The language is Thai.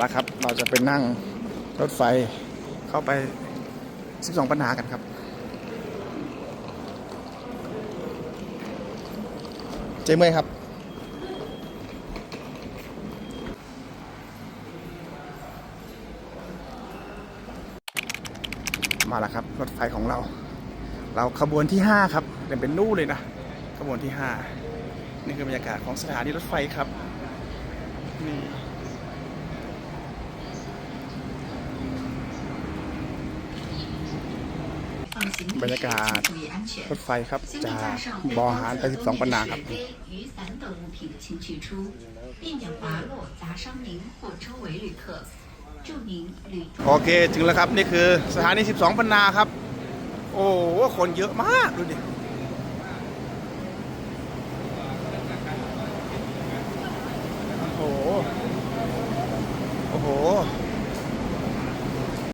แล้วครับ เราจะไปนั่งรถไฟเข้าไป 12 ปัญหากันครับ เจ๊เมย์ครับ มาแล้วครับรถไฟของเรา เราขบวนที่ 5 ครับเดินเป็นนู่นเลยนะ ขบวนที่ 5 นี่คือบรรยากาศของสถานีรถไฟครับนี่ บรรยากาศรถไฟครับจากบอหานไปองปันนาครับโอเคถึงแล้วครับ นี่คือสถานีสิบสองปันนาครับ โอ้คนเยอะมาก ดูดิ